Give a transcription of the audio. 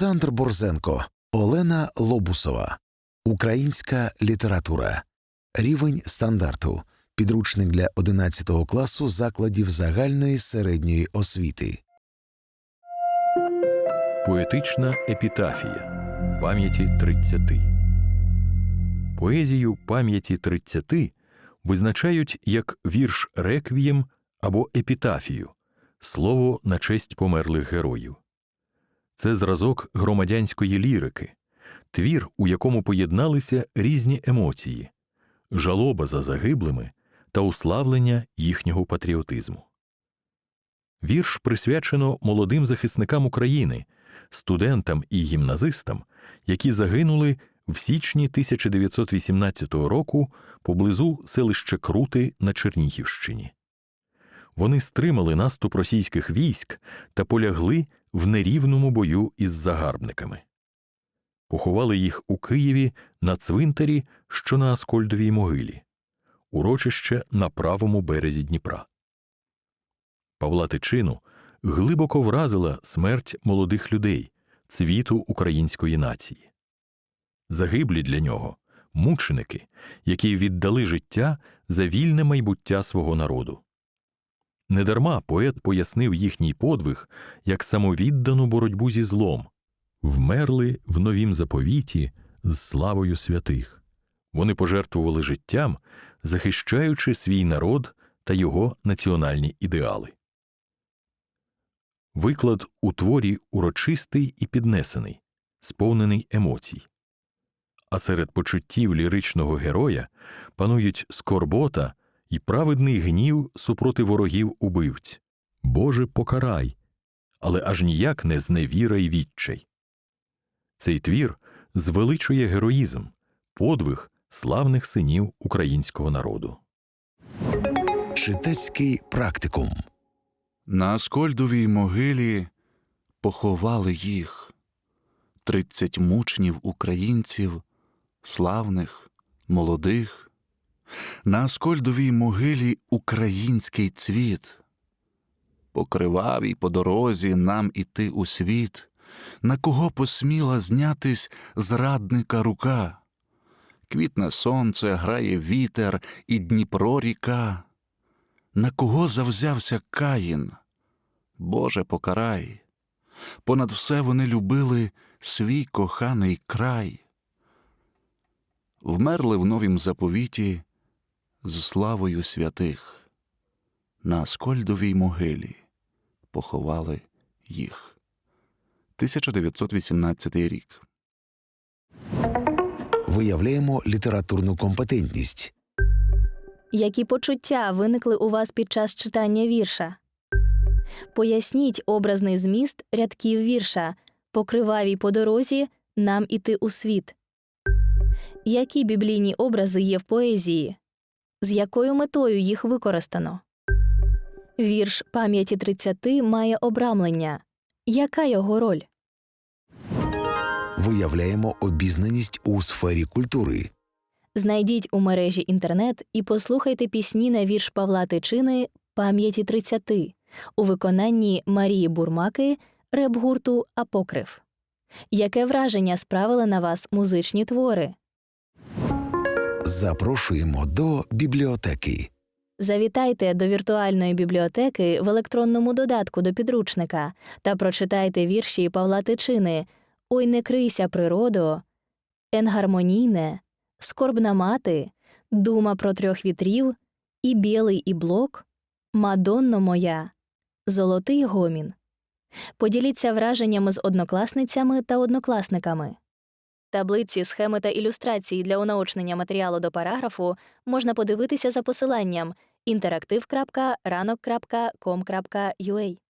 Олександр Борзенко, Олена Лобусова. Українська література. Рівень стандарту. Підручник для 11 класу закладів загальної середньої освіти. Поетична епітафія пам'яті тридцяти. Поезію пам'яті тридцяти визначають як вірш реквієм або епітафію слово на честь померлих героїв. Це зразок громадянської лірики, твір, у якому поєдналися різні емоції, жалоба за загиблими та уславлення їхнього патріотизму. Вірш присвячено молодим захисникам України, студентам і гімназистам, які загинули в січні 1918 року поблизу селища Крути на Чернігівщині. Вони стримали наступ російських військ та полягли в нерівному бою із загарбниками. Поховали їх у Києві на цвинтарі, що на Аскольдовій могилі, урочище на правому березі Дніпра. Павла Тичину глибоко вразила смерть молодих людей, цвіту української нації. Загиблі для нього мученики, які віддали життя за вільне майбуття свого народу. Недарма поет пояснив їхній подвиг як самовіддану боротьбу зі злом, вмерли в новім заповіті з славою святих. Вони пожертвували життям, захищаючи свій народ та його національні ідеали. Виклад у творі урочистий і піднесений, сповнений емоцій. А серед почуттів ліричного героя панують скорбота і праведний гнів супроти ворогів убивць. Боже, покарай, але аж ніяк не зневіра й відчай. Цей твір звеличує героїзм, подвиг славних синів українського народу. Читацький практикум. На Аскольдовій могилі поховали їх тридцять мучнів українців, славних, молодих. На Аскольдовій могилі український цвіт. По кривавій по дорозі нам іти у світ, на кого посміла знятись зрадника рука. Квітне сонце, грає вітер і Дніпро ріка. На кого завзявся Каїн? Боже, покарай. Понад все вони любили свій коханий край. Вмерли в новім заповіті з славою святих. На Аскольдовій могилі поховали їх. 1918 рік. Виявляємо літературну компетентність. Які почуття виникли у вас під час читання вірша? Поясніть образний зміст рядків вірша по кривавій по дорозі нам іти у світ. Які біблійні образи є в поезії? З якою метою їх використано? Вірш пам'яті 30 має обрамлення. Яка його роль? Виявляємо обізнаність у сфері культури. Знайдіть у мережі інтернет і послухайте пісні на вірш Павла Тичини Пам'яті 30 у виконанні Марії Бурмаки реп-гурту Апокриф. Яке враження справили на вас музичні твори? Запрошуємо до бібліотеки. Завітайте до віртуальної бібліотеки в електронному додатку до підручника та прочитайте вірші Павла Тичини Ой, не крийся, природо, Енгармонійне, Скорбна мати, Дума про трьох вітрів, І білий і блок, Мадонно моя, Золотий гомін. Поділіться враженнями з однокласницями та однокласниками. Таблиці, схеми та ілюстрації для унаочнення матеріалу до параграфу можна подивитися за посиланням interaktiv.ranok.com.ua